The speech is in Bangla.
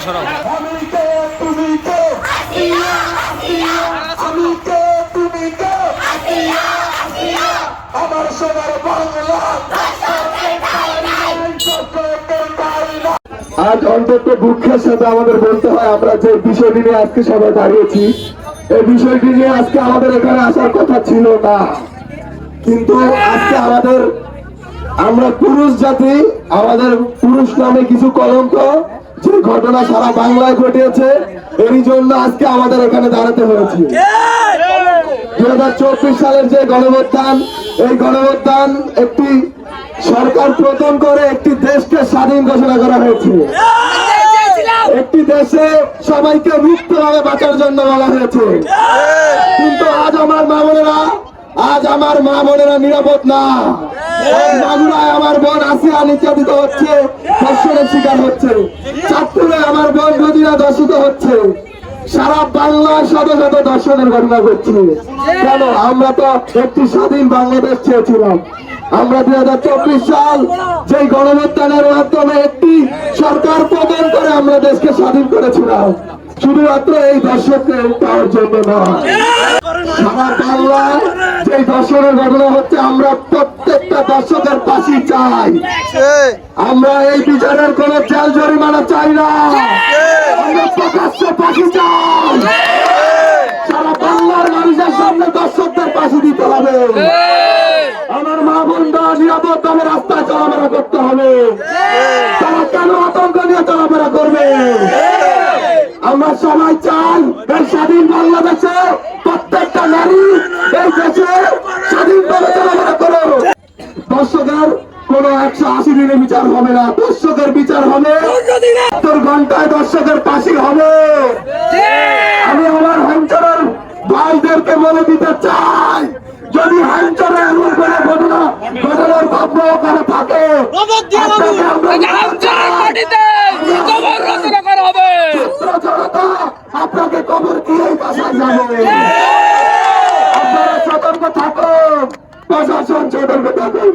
একটু সরাও আমার সোনার বাংলা। আজ অন্তত দুঃখের সাথে আমাদের বলতে হয় আমরা যে বিষয়টি নিয়ে আজকে সবাই দাঁড়িয়েছি এই বিষয়টি নিয়ে আজকে আমাদের এখানে আসার কথা ছিল না। কিন্তু আজকে আমাদের আমরা পুরুষ জাতি আমাদের পুরুষ নামে কিছু কলঙ্ক ঘটনা সারা বাংলায় ঘটিয়েছে। এরই জন্য আজকে আমাদের এখানে দাঁড়াতে হয়েছে। দুই হাজার চব্বিশ সালের যে গণভোত্থান এই গণভোত্থান একটি সরকার প্রথম করে একটি দেশকে স্বাধীন ঘোষণা করা হয়েছে। একটি দেশে সবাইকে মুক্তভাবে বাঁচার জন্য বলা হয়েছে। কিন্তু আজ আমার মা বোনেরা আজ আমার মা বোনেরা নিরাপদ না। মাগুরায় আমার বোন আসিয়া নির্যাতিত হচ্ছে ধর্ষণের শিকার হচ্ছে। চাঁদপুরে আমার বোন নদীরা দর্শিত হচ্ছে। সারা বাংলায় শত শত দর্শনের ঘটনা ঘটছে। কেন? আমরা তো একটি স্বাধীন বাংলাদেশ চেয়েছিলাম। আমরা দুই হাজার চব্বিশ সাল যে গণভোত্থানের মাধ্যমে একটি সরকার প্রদান করে আমরা দেশকে স্বাধীন করেছিলাম। শুধুমাত্র এই দর্শককে পাওয়ার জন্য নয়। সারা বাংলায় যে দর্শনের ঘটনা হচ্ছে, আমরা প্রত্যেকটা দর্শকের পাশে চাই। আমরা এই বিচারের কোন জেল জরিমানা চাই না। প্রকাশ্য চাই। সারা বাংলার মানুষের সামনে দর্শকদের পাশে দিতে হবে। আমার মা নিরাপদ রাস্তায় চলাফেরা করতে হবে। তারা কেন আতঙ্ক নিয়ে চলাফেরা করবে? আমরা সবাই চাই স্বাধীন বাংলাদেশে প্রত্যেকটা নারী এই দেশে একশো আশি দিনে বিচার হবে না দর্শকের বিচার হবে। সত্তর ঘন্টায় দর্শকের পাশে হবে। আমি আমার হাঞ্চরের ভাইদেরকে বলে দিতে চাই যদি হাঞ্চরে এমন করে ঘটনা ঘটনার ভাব্য করে থাকে আপনাকে কবর দিয়েই বাসায় যাবে। আপনারা সতর্ক থাকুন প্রশাসন সতর্ক থাকুন